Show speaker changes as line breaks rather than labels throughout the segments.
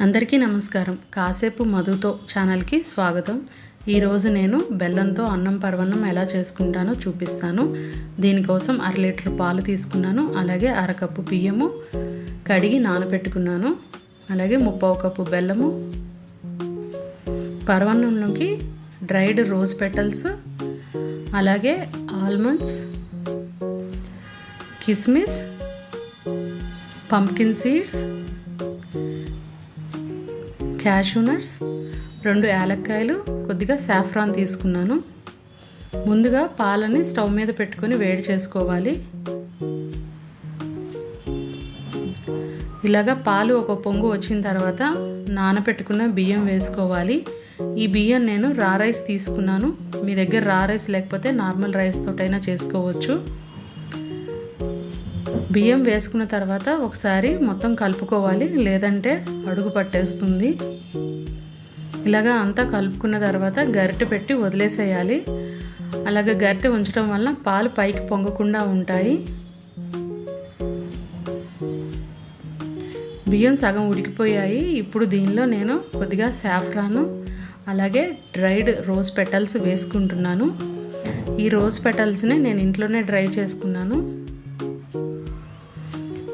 అందరికీ నమస్కారం. కాసేపు మధుతో ఛానల్కి స్వాగతం. ఈరోజు నేను బెల్లంతో అన్నం పరవన్నం ఎలా చేసుకుంటానో చూపిస్తాను. దీనికోసం అర లీటర్ పాలు తీసుకున్నాను. అలాగే అరకప్పు బియ్యము కడిగి నానబెట్టుకున్నాను. అలాగే ముప్పావు కప్పు బెల్లము. పరవన్నంలోకి డ్రైడ్ రోజ్ పెటల్స్. అలాగే ఆల్మండ్స్. కిస్మిస్. Pumpkin seeds. క్యాషూ నట్స్ రెండు యాలక్కాయలు కొద్దిగా సాఫ్రాన్ తీసుకున్నాను. ముందుగా పాలని స్టవ్ మీద పెట్టుకొని వేడి చేసుకోవాలి. ఇలాగా పాలు ఒక పొంగు వచ్చిన తర్వాత నానబెట్టుకున్న బియ్యం వేసుకోవాలి. ఈ బియ్యం నేను రా రైస్ తీసుకున్నాను. మీ దగ్గర రా రైస్ లేకపోతే నార్మల్ రైస్ తోటైనా చేసుకోవచ్చు. బియ్యం వేసుకున్న తర్వాత ఒకసారి మొత్తం కలుపుకోవాలి. లేదంటే అడుగు పట్టేస్తుంది. ఇలాగా అంతా కలుపుకున్న తర్వాత గరిటె పెట్టి వదిలేసేయాలి. అలాగే గరిటె ఉంచడం వల్ల పాలు పైకి పొంగకుండా ఉంటాయి. బియ్యం సగం ఉడికిపోయాయి. ఇప్పుడు దీనిలో నేను కొద్దిగా సాఫ్రాను అలాగే డ్రైడ్ రోజ్ పెటల్స్ వేసుకుంటున్నాను. ఈ రోజ్ పెటల్స్ని నేను ఇంట్లోనే డ్రై చేసుకున్నాను.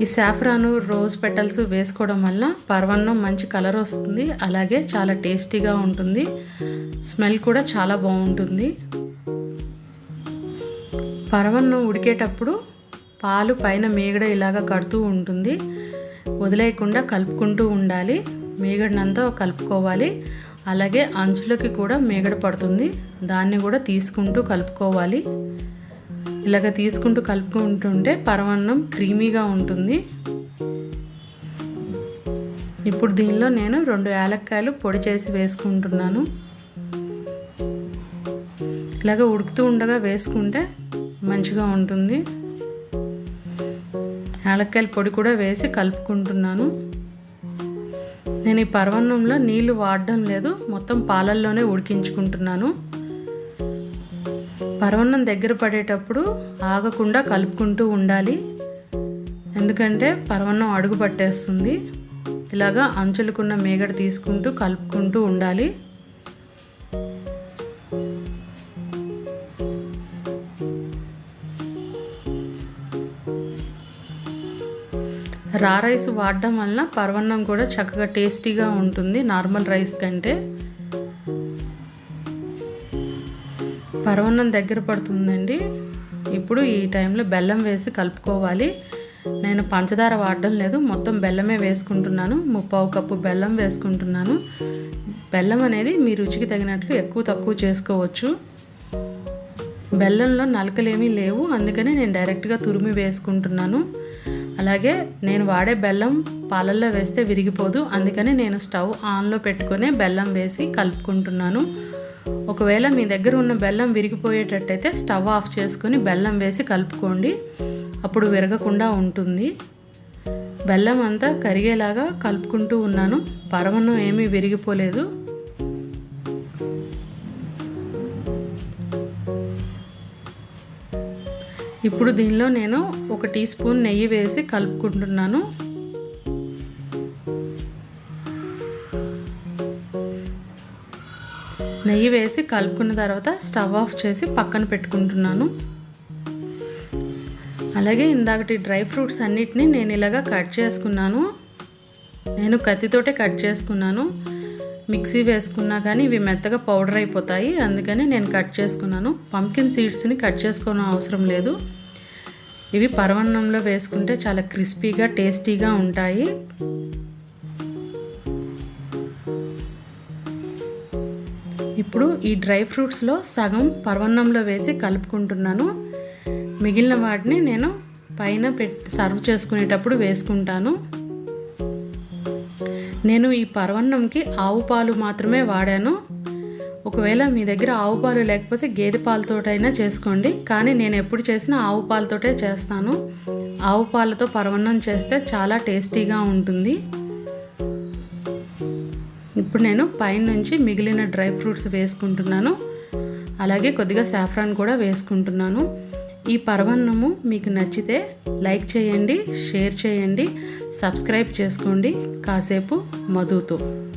ఈ సాఫ్రాను రోజ్ పెటల్స్ వేసుకోవడం వల్ల పర్వన్నం మంచి కలర్ వస్తుంది. అలాగే చాలా టేస్టీగా ఉంటుంది. స్మెల్ కూడా చాలా బాగుంటుంది. పరవన్నం ఉడికేటప్పుడు పాలు పైన మేగడ ఇలాగ కడుతూ ఉంటుంది. వదిలేయకుండా కలుపుకుంటూ ఉండాలి. మేగడనంతా కలుపుకోవాలి. అలాగే అంచులకి కూడా మేగడ పడుతుంది. దాన్ని కూడా తీసుకుంటూ కలుపుకోవాలి. ఇలాగ తీసుకుంటూ కలుపుకుంటుంటే పరమాన్నం క్రీమీగా ఉంటుంది. ఇప్పుడు దీనిలో నేను రెండు యాలక్కాయలు పొడి చేసి వేసుకుంటున్నాను. ఇలాగ ఉడుకుతూ ఉండగా వేసుకుంటే మంచిగా ఉంటుంది. యాలక్కాయల పొడి కూడా వేసి కలుపుకుంటున్నాను. నేను ఈ పర్వన్నంలో నీళ్ళు వాడడం లేదు మొత్తం పాలల్లోనే ఉడికించుకుంటున్నాను. పరవన్నం దగ్గర పడేటప్పుడు ఆగకుండా కలుపుకుంటూ ఉండాలి. ఎందుకంటే పరవన్నం అడుగు పట్టేస్తుంది. ఇలాగా అంచులకున్న మేగడ తీసుకుంటూ కలుపుకుంటూ ఉండాలి. రా రైస్ వాడడం వలన పరవన్నం కూడా చక్కగా టేస్టీగా ఉంటుంది. నార్మల్ రైస్ కంటే పరవన్నం దగ్గర పడుతుందండి. ఇప్పుడు ఈ టైంలో బెల్లం వేసి కలుపుకోవాలి. నేను పంచదార వాడడం లేదు. మొత్తం బెల్లమే వేసుకుంటున్నాను. ముప్పావు కప్పు బెల్లం వేసుకుంటున్నాను. బెల్లం అనేది మీ రుచికి తగినట్లు ఎక్కువ తక్కువ చేసుకోవచ్చు. బెల్లంలో నలకలేమీ లేవు. అందుకని నేను డైరెక్ట్గా తురిమి వేసుకుంటున్నాను. అలాగే నేను వాడే బెల్లం పాలల్లో వేస్తే విరిగిపోదు. అందుకని నేను స్టవ్ ఆన్లో పెట్టుకునే బెల్లం వేసి కలుపుకుంటున్నాను. ఒకవేళ మీ దగ్గర ఉన్న బెల్లం విరిగిపోయేటట్టయితే స్టవ్ ఆఫ్ చేసుకొని బెల్లం వేసి కలుపుకోండి. అప్పుడు విరగకుండా ఉంటుంది. బెల్లం అంతా కరిగేలాగా కలుపుకుంటూ ఉన్నాను. పరమన్నం ఏమీ విరిగిపోలేదు. ఇప్పుడు దీనిలో నేను ఒక టీ స్పూన్ నెయ్యి వేసి కలుపుకుంటున్నాను. నెయ్యి వేసి కలుపుకున్న తర్వాత స్టవ్ ఆఫ్ చేసి పక్కన పెట్టుకుంటున్నాను. అలాగే ఇందాకటి డ్రై ఫ్రూట్స్ అన్నిటిని నేను ఇలాగా కట్ చేసుకున్నాను. నేను కత్తితోటే కట్ చేసుకున్నాను. మిక్సీ వేసుకున్నా కానీ ఇవి మెత్తగా పౌడర్ అయిపోతాయి. అందుకని నేను కట్ చేసుకున్నాను. పంకిన్ సీడ్స్ని కట్ చేసుకోవడం అవసరం లేదు. ఇవి పరవన్నంలో వేసుకుంటే చాలా క్రిస్పీగా టేస్టీగా ఉంటాయి. ఇప్పుడు ఈ డ్రై ఫ్రూట్స్లో సగం పర్వన్నంలో వేసి కలుపుకుంటున్నాను. మిగిలిన వాటిని నేను పైన పెట్టి సర్వ్ చేసుకునేటప్పుడు వేసుకుంటాను. నేను ఈ పర్వన్నంకి ఆవు పాలు మాత్రమే వాడాను. ఒకవేళ మీ దగ్గర ఆవు పాలు లేకపోతే గేదె పాలతోటైనా చేసుకోండి. కానీ నేను ఎప్పుడు చేసినా ఆవు పాలతోటే చేస్తాను. ఆవు పాలతో పర్వన్నం చేస్తే చాలా టేస్టీగా ఉంటుంది. ఇప్పుడు నేను పైన నుంచి మిగిలిన డ్రై ఫ్రూట్స్ వేసుకుంటున్నాను. అలాగే కొద్దిగా సాఫ్రాన్ కూడా వేసుకుంటున్నాను. ఈ పర్వన్నము మీకు నచ్చితే లైక్ చేయండి షేర్ చేయండి సబ్స్క్రైబ్ చేసుకోండి. కాసేపు మధుతో.